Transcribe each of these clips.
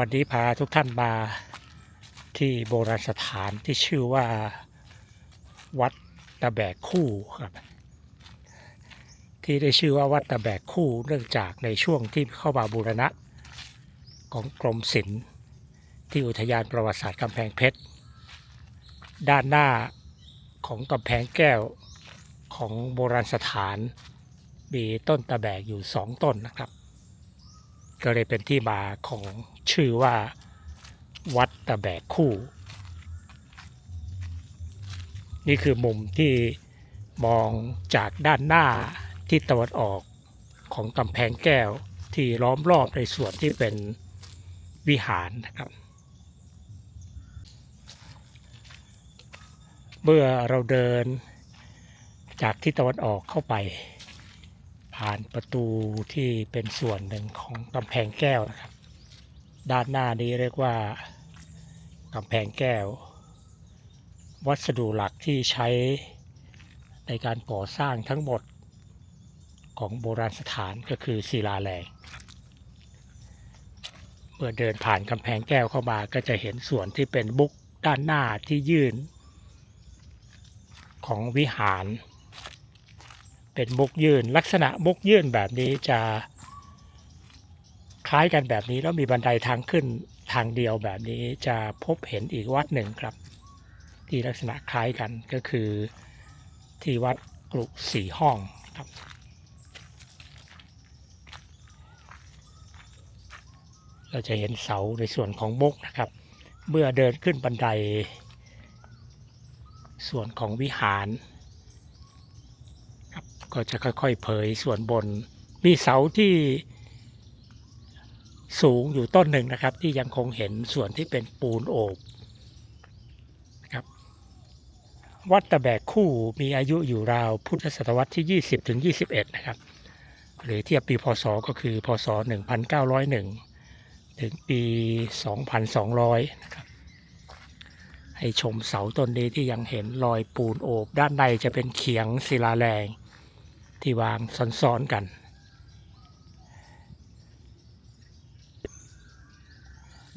วันนี้พาทุกท่านมาที่โบราณสถานที่ชื่อว่าวัดตะแบกคู่ครับ ที่ได้ชื่อว่าวัดตะแบกคู่เนื่องจากในช่วงที่เข้ามาบูรณะ ของกรมศิลป์ที่อุทยานประวัติศาสตร์กำแพงเพชร ด้านหน้าของกำแพงแก้วของโบราณสถาน มีต้นตะแบกอยู่สองต้นนะครับ ก็เลยเป็นที่มาของชื่อว่าวัดตะแบกคู่ นี่คือมุมที่มองจากด้านหน้าที่ตะวันออกของกำแพงแก้วที่ล้อมรอบในส่วนที่เป็นวิหารนะครับ เมื่อเราเดินจากที่ตะวันออกเข้าไป ผ่านประตูที่เป็นส่วนหนึ่งของกำแพงแก้วนะครับ ด้านหน้านี้เรียกว่ากำแพงแก้ว วัสดุหลักที่ใช้ในการก่อสร้างทั้งหมดของโบราณสถานก็คือศิลาแรงเมื่อเดินผ่านกำแพงแก้วเข้ามาก็จะเห็นส่วนที่เป็นบุกด้านหน้าที่ยื่น ของวิหาร เป็นมุกยื่นลักษณะมุกยื่นแบบนี้จะคล้ายกันแบบนี้แล้วมีบันไดทางขึ้นทางเดียวแบบนี้จะพบเห็นอีกวัดหนึ่งครับ ที่ลักษณะคล้ายกันก็คือที่วัดกรุสีห้องครับเราจะเห็นเสาในส่วนของมุกนะครับ เมื่อเดินขึ้นบันได ส่วนของวิหาร ก็จะค่อยๆเผยส่วนบน มีเสาที่สูงอยู่ต้นหนึ่งนะครับ ที่ยังคงเห็นส่วนที่เป็นปูนโอบนะครับวัดตะแบกคู่มีอายุอยู่ราวพุทธศตวรรษที่ 20ถึง21 นะครับ หรือเทียบปีพศก็คือพศ 1901 ถึงปี 2200 นะครับ ให้ชมเสาต้นนี้ที่ยังเห็นรอยปูนโอบ ด้านในจะเป็นเขียงศิลาแรง ที่วางซ้อนๆกัน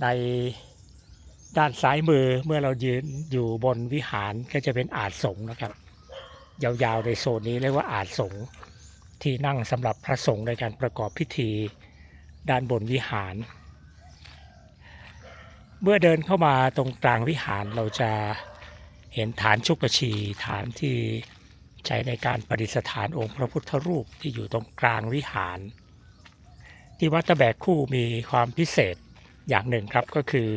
ในด้านซ้ายมือเมื่อเรายืนอยู่บนวิหารก็จะเป็นอาจสงนะครับ ยาวๆในโซนนี้เรียกว่าอาจสงที่นั่งสำหรับพระสงฆ์ในการประกอบพิธีด้านบนวิหาร เมื่อเดินเข้ามาตรงกลางวิหารเราจะเห็นฐานชุกชีฐานที่ ใช้ในการประดิษฐานองค์พระพุทธรูปที่อยู่ตรงกลางวิหาร ที่วัดตะแบกคู่มีความพิเศษอย่างหนึ่งครับก็คือ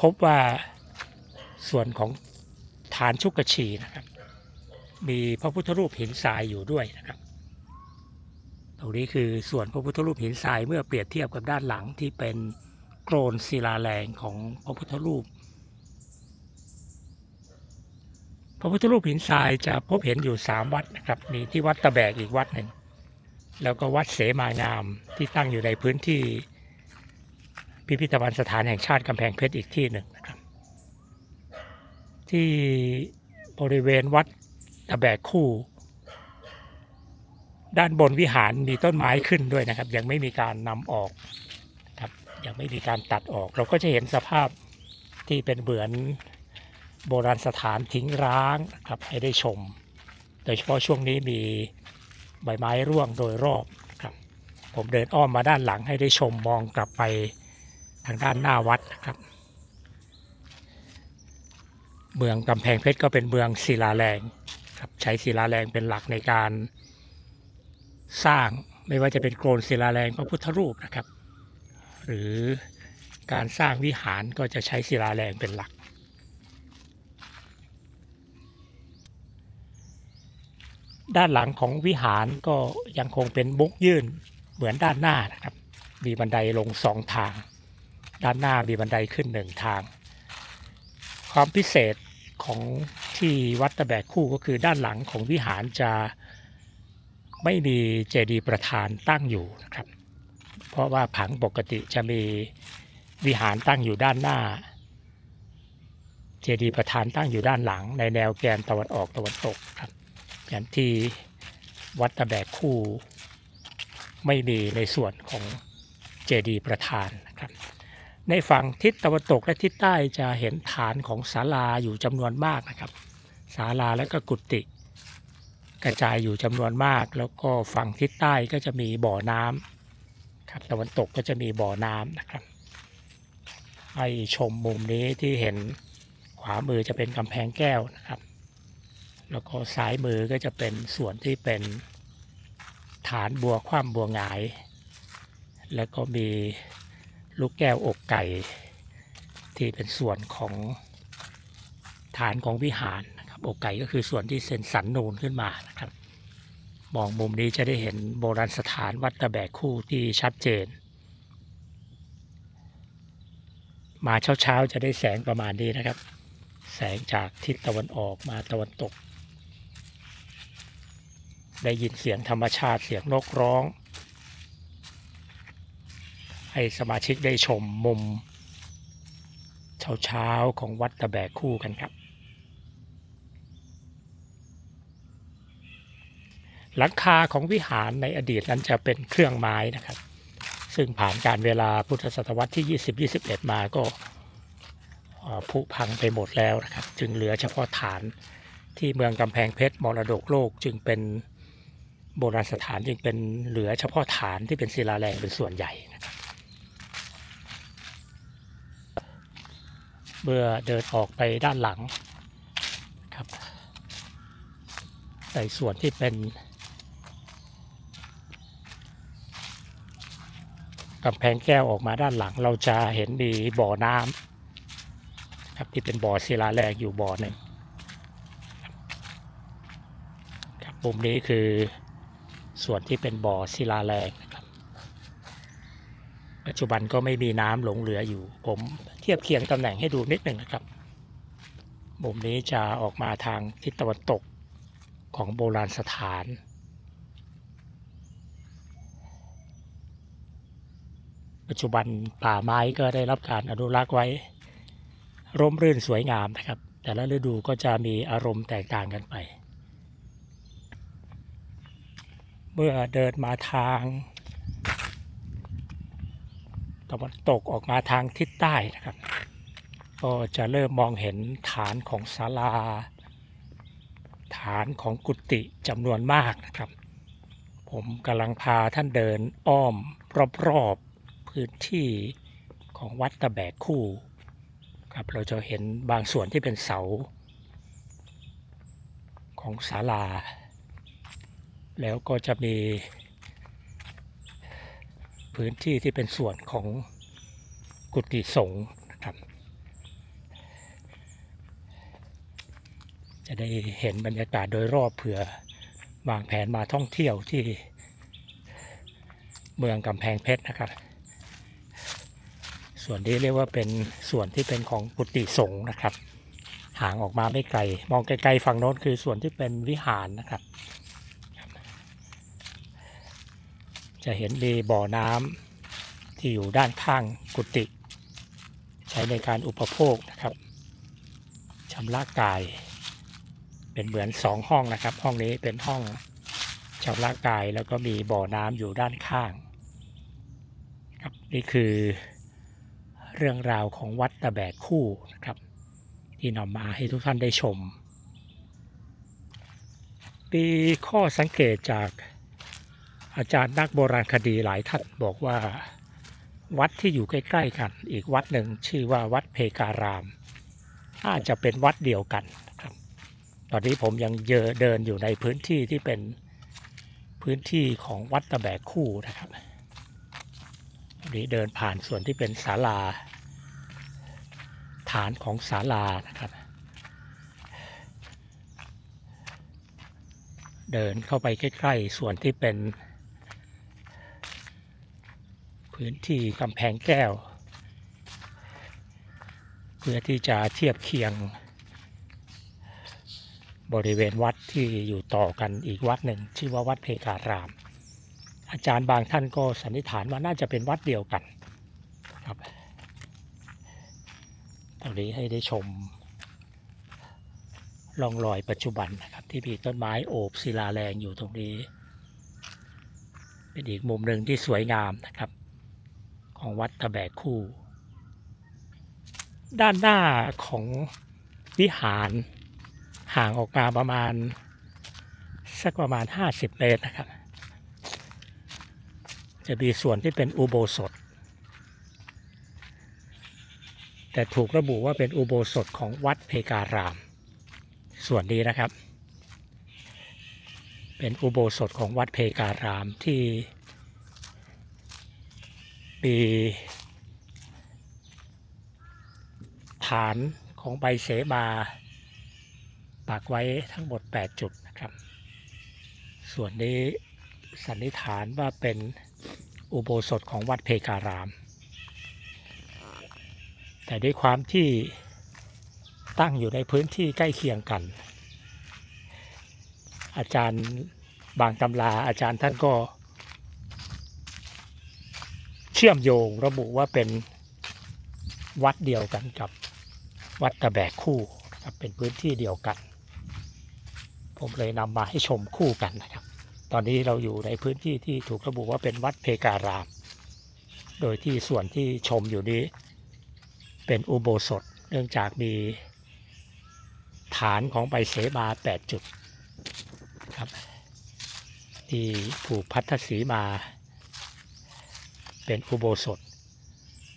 พบว่าส่วนของฐานชุกชีนะครับ มีพระพุทธรูปหินทรายอยู่ด้วยนะครับ ตรงนี้คือส่วนพระพุทธรูปหินทรายเมื่อเปรียบเทียบกับด้านหลังที่เป็นโกรนศิลาแรงของพระพุทธรูป พ ระพุทธรูปหินทรายจะพบเห็นอยู่สามวัดนะครับ มีที่วัดตะแบกอีกวัดหนึ่ง แล้วก็วัดเสมางามที่ตั้งอยู่ในพื้นที่พิพิธภัณฑ์สถานแห่งชาติกำแพงเพชรอีกที่หนึ่งนะครับ ที่บริเวณวัดตะแบกคู่ ด้านบนวิหารมีต้นไม้ขึ้นด้วยนะครับ ยังไม่มีการนำออกครับยังไม่มีการตัดออก เราก็จะเห็นสภาพที่เป็นเหมือน โบราณสถานทิ้งร้างนะครับให้ได้ชม โดยเฉพาะช่วงนี้มีใบไม้ร่วงโดยรอบครับผมเดินอ้อมมาด้านหลังให้ได้ชมมองกลับไปทางด้านหน้าวัดนะครับ เมืองกำแพงเพชรก็เป็นเมืองศิลาแรงครับใช้ศิลาแรงเป็นหลักในการสร้างไม่ว่าจะเป็นโกรนศิลาแรงพระพุทธรูปนะครับ หรือการสร้างวิหารก็จะใช้ศิลาแรงเป็นหลัก ด้านหลังของวิหารก็ยังคงเป็นมุกยื่นเหมือนด้านหน้านะครับ มีบันไดลงสองทาง ด้านหน้ามีบันไดขึ้นหนึ่งทาง ความพิเศษของที่วัดตะแบกคู่ก็คือด้านหลังของวิหารจะไม่มีเจดีย์ประธานตั้งอยู่นะครับ เพราะว่าผังปกติจะมีวิหารตั้งอยู่ด้านหน้า เจดีย์ประธานตั้งอยู่ด้านหลังในแนวแกนตะวันออกตะวันตกครับ อย่างที่วัดตะแบกคู่ไม่มีในส่วนของเจดีย์ประธานนะครับ ในฝั่งทิศตะวันตกและทิศใต้จะเห็นฐานของศาลาอยู่จำนวนมากนะครับศาลาและก็กุฏิกระจายอยู่จำนวนมาก แล้วก็ฝั่งทิศใต้ก็จะมีบ่อน้ำครับตะวันตกก็จะมีบ่อน้ำนะครับ ให้ชมมุมนี้ที่เห็นขวามือจะเป็นกำแพงแก้วนะครับ แล้วก็ซ้ายมือก็จะเป็นส่วนที่เป็นฐานบัวคว่ำบัวหงาย แล้วก็มีลูกแก้วอกไก่ ที่เป็นส่วนของฐานของวิหารนะครับอกไก่ก็คือส่วนที่เส้นสันนูนขึ้นมานะครับ มองมุมนี้จะได้เห็นโบราณสถานวัดตะแบกคู่ที่ชัดเจน มาเช้าๆจะได้แสงประมาณนี้นะครับ แสงจากทิศตะวันออกมาตะวันตก ได้ยินเสียงธรรมชาติเสียงนกร้อง ให้สมาชิกได้ชมมุม เช้าๆของวัดตะแบกคู่กันครับ หลังคาของวิหารในอดีตนั้นจะเป็นเครื่องไม้นะครับ ซึ่งผ่านการเวลาพุทธศตวรรษที่ 20-21 มาก็เอ่อผุพังไปหมดแล้วนะครับ จึงเหลือเฉพาะฐานที่เมืองกำแพงเพชรมรดกโลกจึงเป็น โบราณสถานจึงเป็นเหลือเฉพาะฐานที่เป็นศิลาแรงเป็นส่วนใหญ่นะครับ เมื่อเดินออกไปด้านหลังครับในส่วนที่เป็นกำแพงแก้วออกมาด้านหลัง เราจะเห็นมีบ่อน้ำครับที่เป็นบ่อศิลาแรงอยู่บ่อหนึ่งครับมุมนี้คือ ส่วนที่เป็นบ่อศิลาแรงนะครับ ปัจจุบันก็ไม่มีน้ำหลงเหลืออยู่ ผมเทียบเคียงตำแหน่งให้ดูนิดหนึ่งนะครับ มุมนี้จะออกมาทางทิศตะวันตกของโบราณสถาน ปัจจุบันป่าไม้ก็ได้รับการอนุรักษ์ไว้ ร่มรื่นสวยงามนะครับ แต่ละฤดูก็จะมีอารมณ์แตกต่างกันไป เมื่อเดินมาทางตะวันตกออกมาทางทิศใต้นะครับ ก็จะเริ่มมองเห็นฐานของศาลา ฐานของกุฏิจำนวนมากนะครับ ผมกำลังพาท่านเดินอ้อมรอบๆพื้นที่ของวัดตะแบกคู่ครับเราจะเห็นบางส่วนที่เป็นเสาของศาลา แล้วก็จะมี พื้นที่ที่เป็นส่วนของกุฏิสงฆ์นะครับจะได้เห็นบรรยากาศโดยรอบเผื่อวางแผนมาท่องเที่ยวที่เมืองกำแพงเพชรนะครับ ส่วนนี้เรียกว่าเป็นส่วนที่เป็นของกุฏิสงฆ์นะครับ ห่างออกมาไม่ไกล มองไกลๆฝั่งโน้นคือส่วนที่เป็นวิหารนะครับ จะเห็นมีบ่อน้ำที่อยู่ด้านข้างกุฏิใช้ในการอุปโภคนะครับชำระกาย เป็นเหมือนสองห้องนะครับ ห้องนี้เป็นห้องชำระกายแล้วก็มีบ่อน้ำอยู่ด้านข้างครับนี่คือเรื่องราวของวัดตะแบกคู่นะครับ ที่นำมาให้ทุกท่านได้ชมมีข้อสังเกตจาก อาจารย์นักโบราณคดีหลายท่านบอกว่า วัดที่อยู่ใกล้ ๆ กัน อีกวัดหนึ่งชื่อว่าวัดเพการามน่าจะเป็นวัดเดียวกันครับ ตอนนี้ผมยังเยอเดินอยู่ในพื้นที่ที่เป็นพื้นที่ของวัดตะแบกคู่นะครับวันนี้เดินผ่านส่วนที่เป็นศาลา ฐานของศาลานะครับ เดินเข้าไปใกล้ ๆ ส่วนที่เป็น พื้นที่กำแพงแก้ว เพื่อที่จะเทียบเคียง บริเวณวัดที่อยู่ต่อกันอีกวัดหนึ่ง ชื่อว่าวัดเพการาม อาจารย์บางท่านก็สันนิษฐานว่าน่าจะเป็นวัดเดียวกันครับตรงนี้ให้ได้ชมร่องรอยปัจจุบันนะครับที่มีต้นไม้โอบศิลาแรงอยู่ตรงนี้ เป็นอีกมุมหนึ่งที่สวยงามนะครับ ของวัดตะแบกคู่ ด้านหน้าของวิหารห่างออกมาประมาณ สักประมาณ 50 เมตรนะครับ จะมีส่วนที่เป็นอุโบสถ แต่ถูกระบุว่าเป็นอุโบสถของวัดเพการาม ส่วนนี้นะครับ เป็นอุโบสถของวัดเพการามที่ มีฐานของใบเสมาปักไว้ทั้งหมด 8 จุดนะครับ ส่วนนี้สันนิษฐานว่าเป็นอุโบสถของวัดเพการาม แต่ด้วยความที่ตั้งอยู่ในพื้นที่ใกล้เคียงกัน อาจารย์บางตำราอาจารย์ท่านก็ เชื่อมโยงระบุว่าเป็นวัดเดียวกันกับวัดตะแบกคู่ครับเป็นพื้นที่เดียวกัน ผมเลยนำมาให้ชมคู่กันนะครับ ตอนนี้เราอยู่ในพื้นที่ที่ถูกระบุว่าเป็นวัดเพการาม โดยที่ส่วนที่ชมอยู่นี้ เป็นอุโบสถเนื่องจากมีฐานของใบเสมา8จุดครับที่ผูกพัทธสีมา เป็นอุโบสถ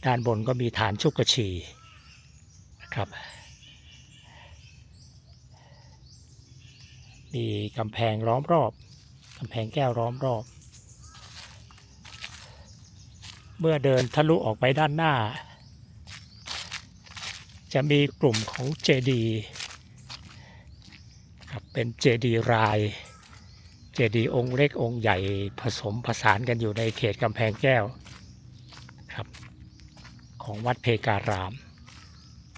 ด้านบนก็มีฐานชุกชีนะครับมีกำแพงล้อมรอบกำแพงแก้วล้อมรอบ เมื่อเดินทะลุออกไปด้านหน้า จะมีกลุ่มของเจดีครับเป็นเจดีราย เจดีย์องค์เล็กองค์ใหญ่ผสมผสานกันอยู่ในเขตกำแพงแก้ว ของวัดเพการาม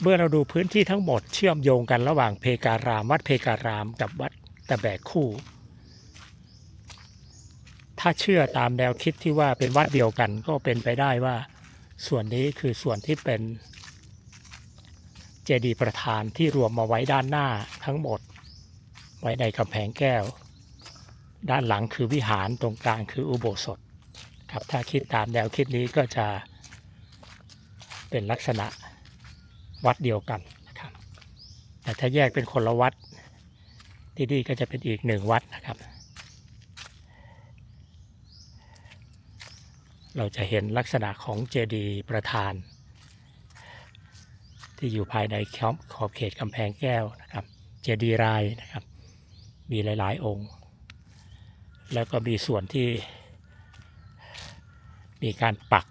เมื่อเราดูพื้นที่ทั้งหมดเชื่อมโยงกันระหว่างเพการาม วัดเพการามกับวัดตะแบกคู่ ถ้าเชื่อตามแนวคิดที่ว่าเป็นวัดเดียวกันก็เป็นไปได้ว่า ส่วนนี้คือส่วนที่เป็นเจดีย์ประธานที่รวมมาไว้ด้านหน้าทั้งหมด ไว้ในกำแพงแก้ว ด้านหลังคือวิหารตรงกลางคืออุโบสถครับถ้าคิดตามแนวคิดนี้ก็จะ เป็นลักษณะวัดเดียวกันนะครับ แต่ถ้าแยกเป็นคนละวัดที่นี่ก็จะเป็นอีกหนึ่งวัดนะครับ เราจะเห็นลักษณะของเจดีย์ประธาน ที่อยู่ภายในขอบขอบเขตกำแพงแก้วนะครับ เจดีย์รายนะครับ มีหลาย ๆ องค์ แล้วก็มีส่วนที่มีการปัก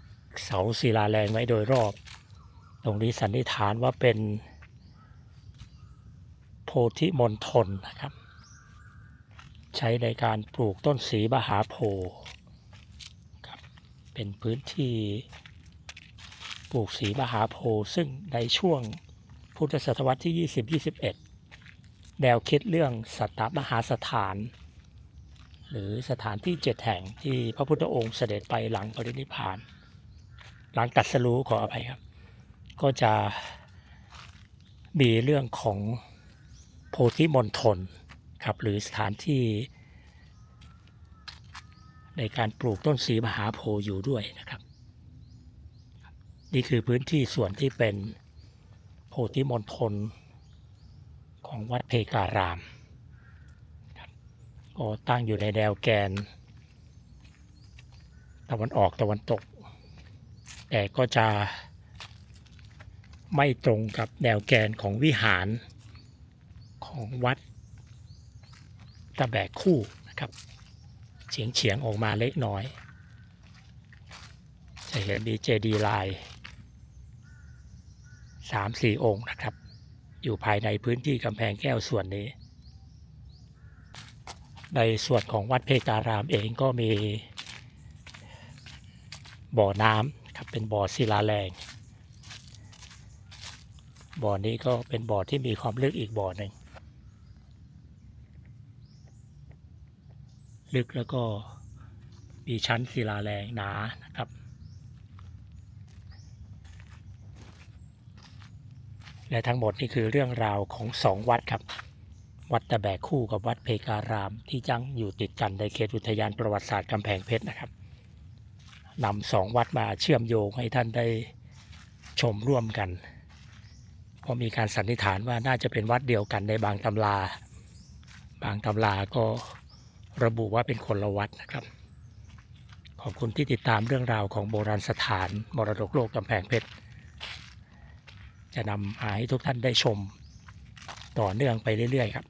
เสาศิลาแรงไว้โดยรอบ ตรงนี้สันนิษฐานว่าเป็น โพธิมณฑลนะครับ ใช้ในการปลูกต้นสีมหาโพธิ์ครับเป็นพื้นที่ปลูกสีมหาโพธิ์ซึ่งในช่วงพุทธศตวรรษที่ 20-21 แนวคิดเรื่องสัตตมหาสถาน หรือสถานที่เจ็ดแห่งที่พระพุทธองค์เสด็จไปหลังปรินิพพาน หลังตัดสรู้ขออภัยครับ ก็จะมีเรื่องของโพธิมณฑลครับหรือสถานที่ ในการปลูกต้นสีมหาโพธิ์อยู่ด้วยนะครับ นี่คือพื้นที่ส่วนที่เป็นโพธิมณฑลของวัดเพการามก็ตั้งอยู่ในแนวแกน ตะวันออกตะวันตก แต่ก็จะไม่ตรงกับแนวแกนของวิหารของวัดตะแบกคู่นะครับเฉียงเฉียงออกมาเล็กน้อย จะเห็นมีเจดีลายสามสี่องค์นะครับ อยู่ภายในพื้นที่กำแพงแก้วส่วนนี้ ในส่วนของวัดเพการามเองก็มีบ่อน้ำ ครับเป็นบ่อศิลาแรง บ่อนี้ก็เป็นบ่อที่มีความลึกอีกบ่อหนึ่งลึกแล้วก็มีชั้นศิลาแรงหนานะครับ และทั้งหมดนี่คือเรื่องราวของสองวัดครับ วัดตะแบกคู่กับวัดเพการามที่จังอยู่ติดกันในเขตอุทยานประวัติศาสตร์กำแพงเพชรนะครับ นำสองวัดมาเชื่อมโยงให้ท่านได้ชมร่วมกันเพราะมีการสันนิษฐานว่าน่าจะเป็นวัดเดียวกันในบางตำรา บางตำราก็ระบุว่าเป็นคนละวัดนะครับ ขอบคุณที่ติดตามเรื่องราวของโบราณสถานมรดกโลกกำแพงเพชร จะนำมาให้ทุกท่านได้ชมต่อเนื่องไปเรื่อยๆครับ